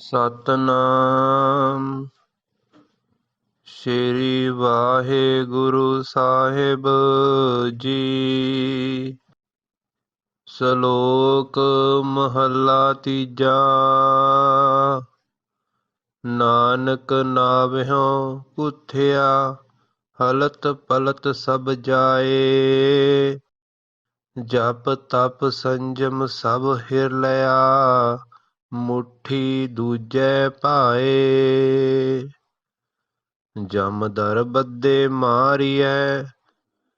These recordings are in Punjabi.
ਸਤਨਾਮ। ਸ਼੍ਰੀ ਵਾਹਿਗੁਰੂ ਸਾਹਿਬ ਜੀ। ਸ਼ਲੋਕ ਮਹੱਲਾ ਤੀਜਾ। ਨਾਨਕ ਨਾਵਿਓ ਪੁੱਥਿਆ, ਹਲਤ ਪਲਤ ਸਭ ਜਾਏ। ਜਪ ਤਪ ਸੰਜਮ ਸਭ ਹਿਰ ਲਿਆ ਮੁਠੀ ਦੂਜੈ ਭਾਏ। ਜਮ ਦਰ ਬੱਦੇ ਮਾਰੀਐ,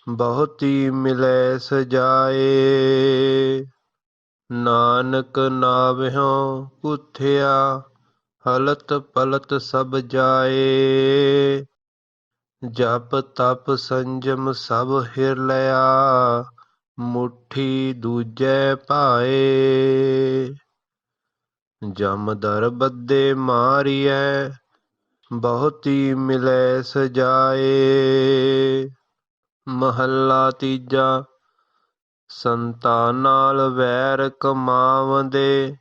ਬਹੁਤੀ ਮਿਲੈ ਸਜਾਏ। ਨਾਨਕ ਨਾਵਿਓ ਪੁੱਥਿਆ ਹਲਤ ਪਲਤ ਸਭ ਜਾਏ। ਜਪ ਤਪ ਸੰਜਮ ਸਭ ਹਿਰ ਲਿਆ ਮੁਠੀ ਦੂਜੈ ਭਾਏ। ਜਮਦਰ ਬੱਦੇ ਮਾਰੀਐ, ਬਹੁਤੀ ਮਿਲੈ ਸਜਾਏ। ਮਹੱਲਾ ਤੀਜਾ, ਸੰਤਾਂ ਨਾਲ ਵੈਰ ਕਮਾਵੰਦੇ,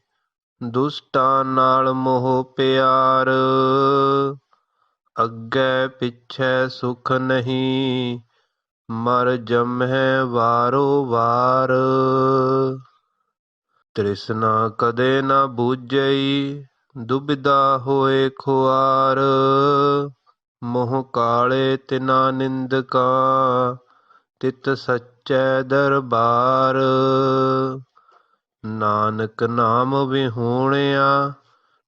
ਦੁਸ਼ਟਾਂ ਨਾਲ ਮੋਹ ਪਿਆਰ। ਅੱਗੇ ਪਿੱਛੇ ਸੁਖ ਨਹੀਂ, ਮਰ ਜਮਹਿ ਵਾਰੋ ਵਾਰ। ਤ੍ਰਿਸ਼ਨਾ ਕਦੇ ਨਾ ਬੂਝਈ, ਦੁਬਿਧਾ ਹੋਏ ਖੁਆਰ। ਮੋਹ ਕਾਲੇ ਤਿਨਾ ਨਿੰਦਕਾ, ਤਿਤ ਸੱਚੈ ਦਰਬਾਰ। ਨਾਨਕ ਨਾਮ ਵਿਹੂਣਿਆ,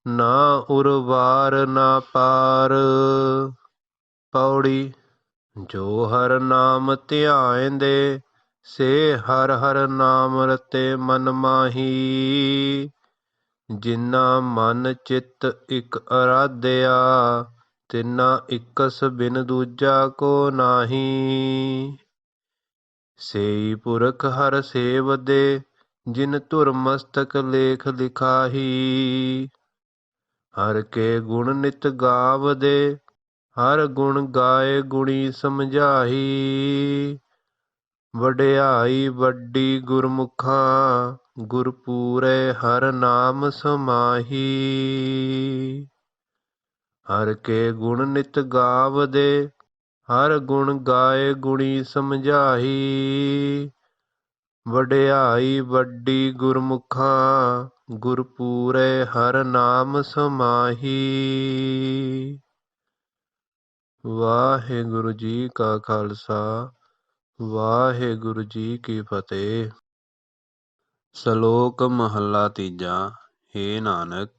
ਨਾ ਉਰਵਾਰ ਨਾ ਪਾਰ। ਪੌੜੀ ਜੋ ਹਰ ਨਾਮ ਧਿਆਇਂਦੇ ਸੇ ਹਰ ਹਰ ਨਾਮ ਰਤੇ ਮਨ ਮਾਹੀ। ਜਿਨਾ ਮਨ ਚਿਤ ਇਕ ਅਰਾਧਿਆ, ਤਿਨਾ ਇਕਸ ਬਿਨ ਦੂਜਾ ਕੋ ਨਾਹੀ। ਸੇਈ ਪੁਰਖ ਹਰ ਸੇਵਦੇ ਜਿਨ ਧੁਰ ਮਸਤਕ ਲੇਖ ਲਿਖਾਹੀ। ਹਰ ਕੇ ਗੁਣ ਨਿਤ ਗਾਵ ਦੇ, ਹਰ ਗੁਣ ਗਾਏ ਗੁਣੀ ਸਮਝਾਹੀ। ਵਡਿਆਈ ਵੱਡੀ ਗੁਰਮੁਖਾਂ, ਗੁਰਪੂਰੇ ਹਰ ਨਾਮ ਸਮਾਹੀ। ਹਰ ਕੇ ਗੁਣ ਨਿਤ ਗਾਵਦੇ, ਹਰ ਗੁਣ ਗਾਏ ਗੁਣੀ ਸਮਝਾਈ ਵਡਿਆਈ ਵੱਡੀ ਗੁਰਮੁਖਾਂ, ਗੁਰਪੂਰੇ ਹਰ ਨਾਮ ਸਮਾਹੀ। ਵਾਹਿਗੁਰੂ ਜੀ ਕਾ ਖਾਲਸਾ। ਵਾਹਿਗੁਰੂ ਜੀ ਕੀ ਫਤਿਹ। ਸ਼ਲੋਕ ਮਹੱਲਾ ਤੀਜਾ, ਹੇ ਨਾਨਕ,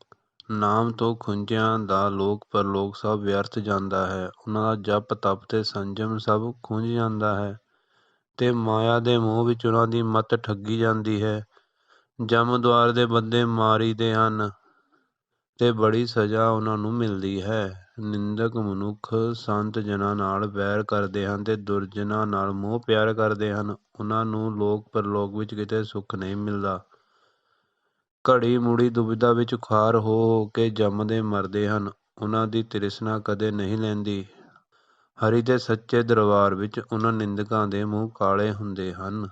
ਨਾਮ ਤੋਂ ਖੁੰਝਿਆਂ ਦਾ ਲੋਕ ਪਰਲੋਕ ਸਭ ਵਿਅਰਥ ਜਾਂਦਾ ਹੈ। ਉਹਨਾਂ ਦਾ ਜਪ, ਤਪ ਤੇ ਸੰਜਮ ਸਭ ਖੁੰਝ ਜਾਂਦਾ ਹੈ ਤੇ ਮਾਇਆ ਦੇ ਮੋਹ ਵਿੱਚ ਉਹਨਾਂ ਦੀ ਮਤ ਠੱਗੀ ਜਾਂਦੀ ਹੈ। ਜਮ ਦੁਆਰ ਦੇ ਬੰਦੇ ਮਾਰੀਦੇ ਹਨ। ਤੇ ਬੜੀ ਸਜ਼ਾ ਉਹਨਾਂ ਨੂੰ ਮਿਲਦੀ ਹੈ। ਨਿੰਦਕ ਮਨੁੱਖ ਸੰਤ ਜਨਾਂ ਨਾਲ ਵੈਰ ਕਰਦੇ ਹਨ ਤੇ ਦੁਰਜਨਾਂ ਨਾਲ ਮੋਹ ਪਿਆਰ ਕਰਦੇ ਹਨ। ਉਹਨਾਂ ਨੂੰ ਲੋਕ ਪਰਲੋਕ ਵਿੱਚ ਕਿਤੇ ਸੁੱਖ ਨਹੀਂ ਮਿਲਦਾ। ਘੜੀ ਮੁੜੀ ਦੁਬਿਧਾ ਵਿੱਚ ਖੁਆਰ ਹੋ ਹੋ ਕੇ ਜੰਮਦੇ ਮਰਦੇ ਹਨ। ਉਹਨਾਂ ਦੀ ਤ੍ਰਿਸ਼ਨਾ ਕਦੇ ਨਹੀਂ ਲੈਂਦੀ। ਹਰੀ ਦੇ ਸੱਚੇ ਦਰਬਾਰ ਵਿੱਚ ਉਹਨਾਂ ਨਿੰਦਕਾਂ ਦੇ ਮੂੰਹ ਕਾਲੇ ਹੁੰਦੇ ਹਨ।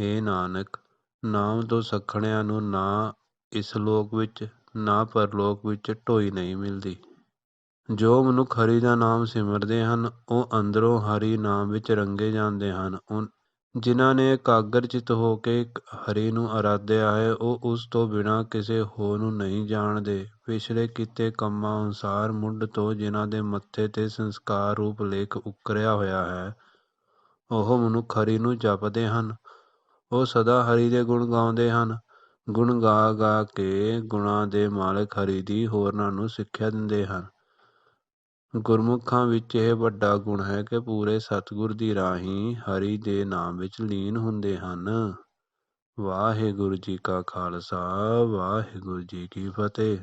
ਏ ਨਾਨਕ, ਨਾਮ ਤੋਂ ਸੱਖਣਿਆਂ ਨੂੰ ਨਾ ਇਸ ਲੋਕ ਵਿੱਚ ਨਾ ਪਰਲੋਕ ਵਿੱਚ ਢੋਈ ਨਹੀਂ ਮਿਲਦੀ। ਜੋ ਮਨੁੱਖ ਹਰੀ ਦਾ ਨਾਮ ਸਿਮਰਦੇ ਹਨ, ਉਹ ਅੰਦਰੋਂ ਹਰੀ ਨਾਮ ਵਿੱਚ ਰੰਗੇ ਜਾਂਦੇ ਹਨ। ਜਿਨ੍ਹਾਂ ਨੇ ਇਕਾਗਰ ਚਿਤ ਹੋ ਕੇ ਹਰੀ ਨੂੰ ਅਰਾਧਿਆ ਹੈ, ਉਹ ਉਸ ਤੋਂ ਬਿਨਾਂ ਕਿਸੇ ਹੋਰ ਨੂੰ ਨਹੀਂ ਜਾਣਦੇ। ਪਿਛਲੇ ਕੀਤੇ ਕੰਮਾਂ ਅਨੁਸਾਰ ਮੁੱਢ ਤੋਂ ਜਿਨ੍ਹਾਂ ਦੇ ਮੱਥੇ ਤੇ ਸੰਸਕਾਰ ਰੂਪ ਲੇਖ ਉਕਰਿਆ ਹੋਇਆ ਹੈ, ਉਹ ਮਨੁੱਖ ਹਰੀ ਨੂੰ ਜਪਦੇ ਹਨ। ਉਹ ਸਦਾ ਹਰੀ ਦੇ ਗੁਣ ਗਾਉਂਦੇ ਹਨ। ਗੁਣ ਗਾ ਗਾ ਕੇ ਗੁਣਾਂ ਦੇ ਮਾਲਕ ਹਰੀ ਦੀ ਹੋਰਨਾਂ ਨੂੰ ਸਿੱਖਿਆ ਦਿੰਦੇ ਹਨ। ਗੁਰਮੁਖਾਂ ਵਿੱਚ ਇਹ ਵੱਡਾ ਗੁਣ ਹੈ ਕਿ ਪੂਰੇ ਸਤਿਗੁਰ ਦੀ ਰਾਹੀਂ ਹਰੀ ਦੇ ਨਾਮ ਵਿੱਚ ਲੀਨ ਹੁੰਦੇ ਹਨ। ਵਾਹਿਗੁਰੂ ਜੀ ਕਾ ਖਾਲਸਾ, ਵਾਹਿਗੁਰੂ ਜੀ ਕੀ ਫਤਿਹ।